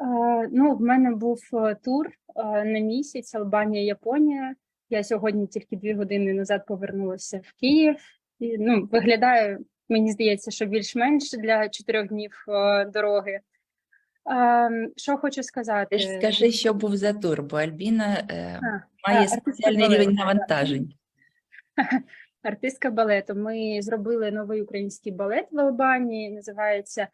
Е, Ну, в мене був е, тур е, на місяць Албанія, Японія. Я сьогодні тільки дві години назад повернулася в Київ. І, ну, виглядає, мені здається, що більш-менш для чотирьох днів дороги. Що хочу сказати? Скажи, що був за тур, бо Альбіна е, А, має спеціальний рівень навантажень. артистка балету. Ми зробили новий український балет в Албанії. Називається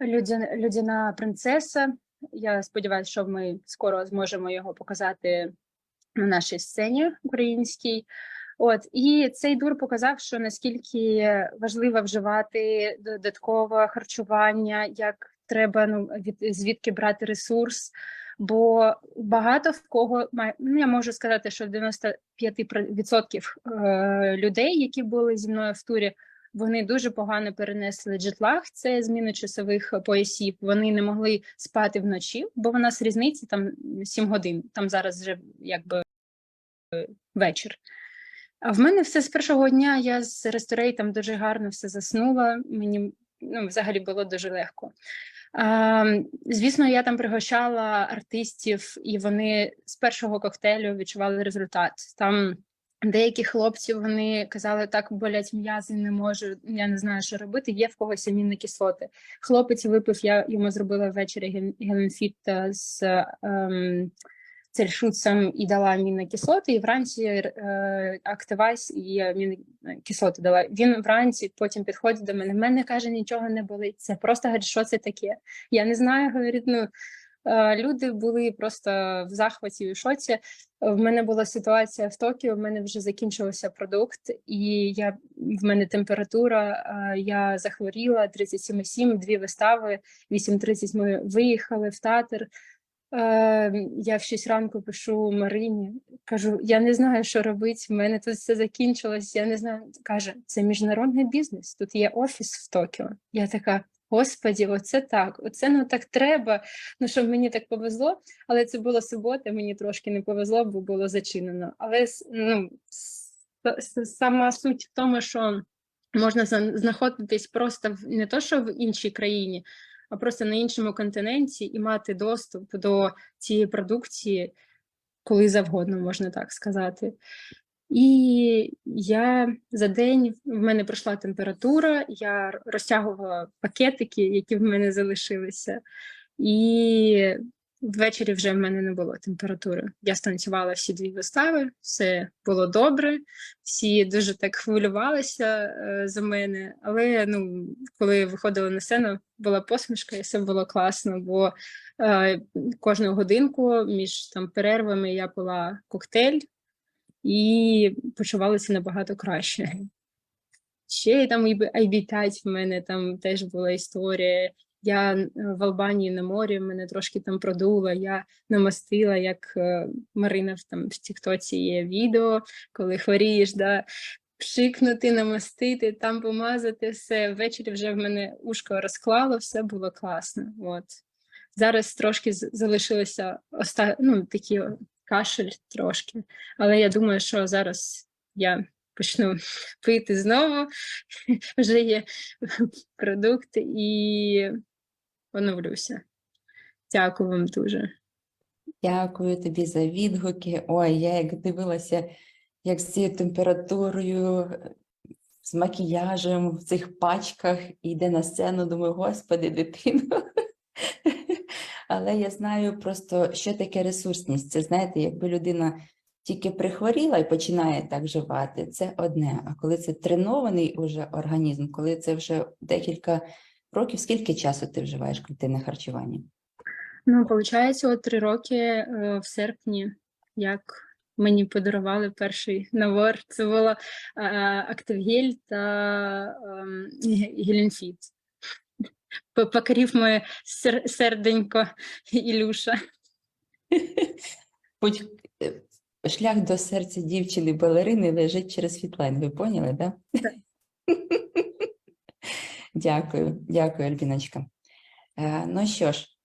«Людя- Людяна принцеса. Я сподіваюся, що ми скоро зможемо його показати на нашій сцені українській. От і цей тур показав, що наскільки важливо вживати додаткове харчування, як треба ну від звідки брати ресурс. Бо багато в кого ну я можу сказати, що 95% е, людей, які були зі мною в турі, вони дуже погано перенесли джетлаг, це зміна часових поясів. Вони не могли спати вночі, бо в нас різниця там 7 годин. Там зараз вже якби е, вечір. А в мене все з першого дня. Я з ресторейтом дуже гарно все заснула. Мені ну, взагалі було дуже легко. А, звісно, я там пригощала артистів, і вони з першого коктейлю відчували результат. Там деякі хлопці вони казали, так болять м'язи, не можу, я не знаю, що робити. Є в когось амінокислоти. Хлопець випив, я йому зробила ввечері геленфіт е, з ем, цельшуцем і дала амінокислоти, і вранці е, активайс і амінокислоти дала. Він вранці потім підходить до мене. В мене каже, нічого не болить. Це просто говорить, що це таке. Я не знаю, говорить, ну. Е, Люди були просто в захваті і в шоці. В мене була ситуація в Токіо. В мене вже закінчився продукт, і я в мене температура. е, Я захворіла 37,7, дві вистави. 8.30 ми виїхали в театр. Е, я в 6 ранку пишу Марині, кажу: я не знаю, що робити. В мене тут все закінчилось. Я не знаю. Каже, це міжнародний бізнес. Тут є офіс в Токіо. Я така. Господі, оце так, оце ну так треба. Ну що мені так повезло, але це була субота, мені трошки не повезло, бо було зачинено. Але ну, сама суть в тому, що можна знаходитись просто в не то, що в іншій країні, а просто на іншому континенті і мати доступ до цієї продукції коли завгодно, можна так сказати. І я за день в мене пройшла температура, я розтягувала пакетики, які в мене залишилися, і ввечері вже в мене не було температури. Я станцювала всі дві вистави, все було добре, всі дуже так хвилювалися е, за мене. Але ну, коли виходила на сцену, була посмішка, і все було класно, бо е, кожну годинку між там перервами я пила коктейль і почувалася набагато краще. Ще там IB5 в мене там теж була історія. Я е, в Албанії на морі, мене трошки там продуло, я намастила, як е, Марина в там в Тіктоці є відео, коли хворієш, да, пшикнути, намастити, там помазати все. Ввечері вже в мене ушко розклало, все було класно. От. Зараз трошки з- залишилося оста... ну, такі кашель трошки, але я думаю, що зараз я почну пити знову, вже є продукт і оновлюся. Дякую вам дуже. Дякую тобі за відгуки. Ой, я як дивилася, як з цією температурою, з макіяжем в цих пачках і йде на сцену, думаю, господи, дитино. Але я знаю просто, що таке ресурсність. Це знаєте, якби людина тільки прихворіла і починає так живати, це одне. А коли це тренований уже організм, коли це вже декілька років, скільки часу ти вживаєш клітинне харчування? Ну, виходить, от три роки е, в серпні, як мені подарували перший набор. Це було е, Активгель та ем, ге- Геленфіт. П- Покорів моє сер- серденько Ілюша. Путь, е, шлях до серця дівчини балерини лежить через Фітлайн. Ви поняли, да? Так. Дякую, дякую, Альбіночка. Е, Ну що ж,